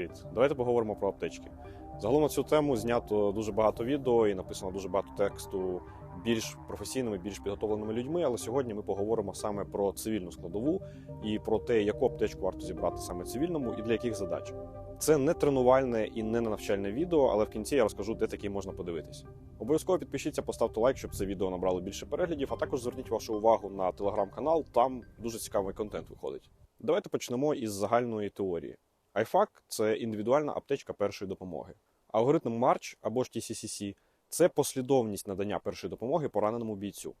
Привіт! Давайте поговоримо про аптечки. Загалом на цю тему знято дуже багато відео і написано дуже багато тексту більш професійними, більш підготовленими людьми. Але сьогодні ми поговоримо саме про цивільну складову і про те, яку аптечку варто зібрати саме цивільному і для яких задач. Це не тренувальне і не навчальне відео, але в кінці я розкажу, де такі можна подивитись. Обов'язково підпишіться, поставте лайк, щоб це відео набрало більше переглядів. А також зверніть вашу увагу на телеграм-канал. Там дуже цікавий контент виходить. Давайте почнемо із загальної теорії. IFAC – це індивідуальна аптечка першої допомоги. Алгоритм March або ж TCCC – це послідовність надання першої допомоги пораненому бійцю.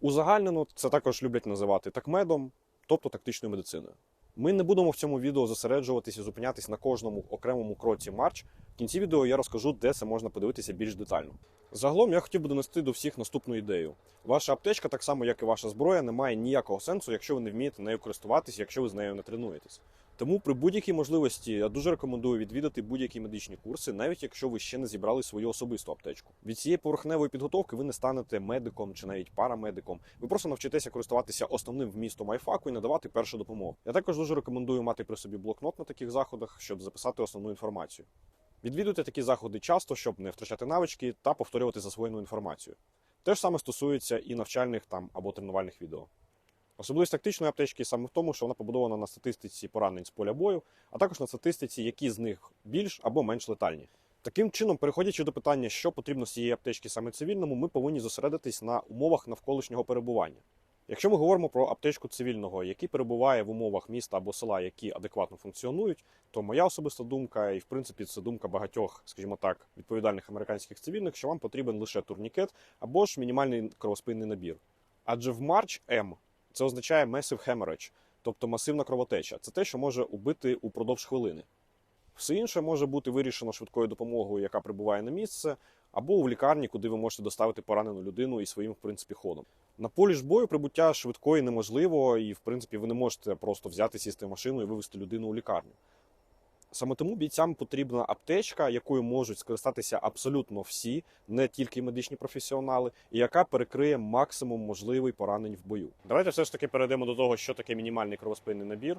Узагальнено це також люблять називати такмедом, тобто тактичною медициною. Ми не будемо в цьому відео зосереджуватися і зупинятись на кожному окремому кроці Марч. В кінці відео я розкажу, де це можна подивитися більш детально. Загалом я хотів би донести до всіх наступну ідею. Ваша аптечка, так само як і ваша зброя, не має ніякого сенсу, якщо ви не вмієте нею користуватись, якщо ви з нею не тренуєтесь. Тому при будь-якій можливості я дуже рекомендую відвідати будь-які медичні курси, навіть якщо ви ще не зібрали свою особисту аптечку. Від цієї поверхневої підготовки ви не станете медиком чи навіть парамедиком. Ви просто навчитеся користуватися основним вмістом айфаку і надавати першу допомогу. Я також дуже рекомендую мати при собі блокнот на таких заходах, щоб записати основну інформацію. Відвідуйте такі заходи часто, щоб не втрачати навички та повторювати засвоєну інформацію. Те ж саме стосується і навчальних там або тренувальних відео. Особливість тактичної аптечки саме в тому, що вона побудована на статистиці поранень з поля бою, а також на статистиці, які з них більш або менш летальні. Таким чином, переходячи до питання, що потрібно з цієї аптечки саме цивільному, ми повинні зосередитись на умовах навколишнього перебування. Якщо ми говоримо про аптечку цивільного, який перебуває в умовах міста або села, які адекватно функціонують, то моя особиста думка, і в принципі це думка багатьох, скажімо так, відповідальних американських цивільних, що вам потрібен лише турнікет або ж мінімальний кровоспинний набір. Адже в March M це означає massive hemorrhage, тобто масивна кровотеча. Це те, що може убити упродовж хвилини. Все інше може бути вирішено швидкою допомогою, яка прибуває на місце, або у лікарні, куди ви можете доставити поранену людину і своїм, в принципі, ходом. На полі ж бою прибуття швидкої неможливо, і в принципі ви не можете просто взяти сісти в машину і вивезти людину у лікарню. Саме тому бійцям потрібна аптечка, якою можуть скористатися абсолютно всі, не тільки медичні професіонали, і яка перекриє максимум можливий поранень в бою. Давайте все ж таки перейдемо до того, що таке мінімальний кровоспинний набір,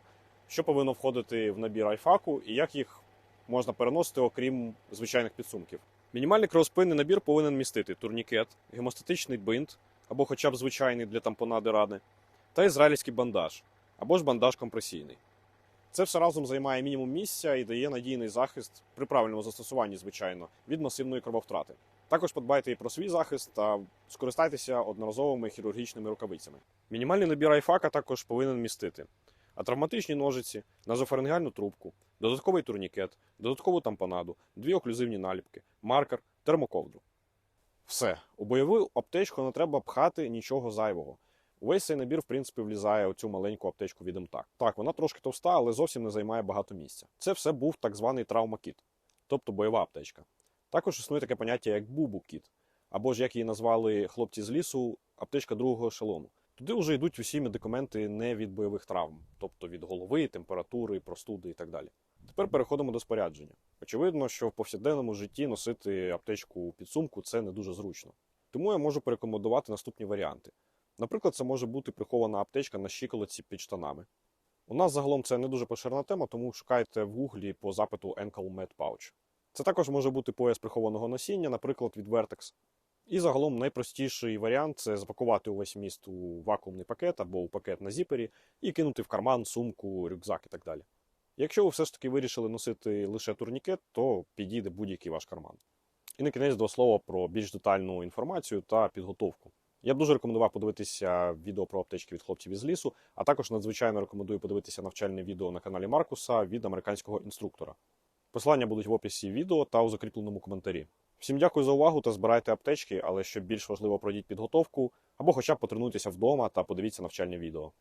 що повинно входити в набір айфаку і як їх можна переносити, окрім звичайних підсумків. Мінімальний кровоспинний набір повинен містити турнікет, гемостатичний бинт або хоча б звичайний для тампонади рани, та ізраїльський бандаж або ж бандаж компресійний. Це все разом займає мінімум місця і дає надійний захист при правильному застосуванні, звичайно, від масивної крововтрати. Також подбайте і про свій захист та скористайтеся одноразовими хірургічними рукавицями. Мінімальний набір айфака також повинен містити а травматичні ножиці, назофарингеальну трубку, додатковий турнікет, додаткову тампонаду, дві оклюзивні наліпки, маркер, термоковдру. Все, у бойову аптечку не треба пхати нічого зайвого. Увесь цей набір, в принципі, влізає у цю маленьку аптечку від МТАК. Так, вона трошки товста, але зовсім не займає багато місця. Це все був так званий травмакіт, тобто бойова аптечка. Також існує таке поняття, як бубу-кіт, або ж як її назвали хлопці з лісу, аптечка другого ешелону. Туди вже йдуть усі медикаменти не від бойових травм, тобто від голови, температури, простуди і так далі. Тепер переходимо до спорядження. Очевидно, що в повсякденному житті носити аптечку у підсумку це не дуже зручно. Тому я можу порекомендувати наступні варіанти. Наприклад, це може бути прихована аптечка на щиколотці під штанами. У нас загалом це не дуже поширена тема, тому шукайте в гуглі по запиту Ankle Med Pouch. Це також може бути пояс прихованого носіння, наприклад, від Vertex. І загалом найпростіший варіант це запакувати увесь міст у вакуумний пакет або у пакет на зіпері і кинути в карман, сумку, рюкзак і так далі. Якщо ви все ж таки вирішили носити лише турнікет, то підійде будь-який ваш карман. І на кінець два слова про більш детальну інформацію та підготовку. Я б дуже рекомендував подивитися відео про аптечки від хлопців із лісу, а також надзвичайно рекомендую подивитися навчальне відео на каналі Маркуса від американського інструктора. Посилання будуть в описі відео та у закріпленому коментарі. Всім дякую за увагу та збирайте аптечки, але що більш важливо, пройдіть підготовку або хоча б потренуйтеся вдома та подивіться навчальне відео.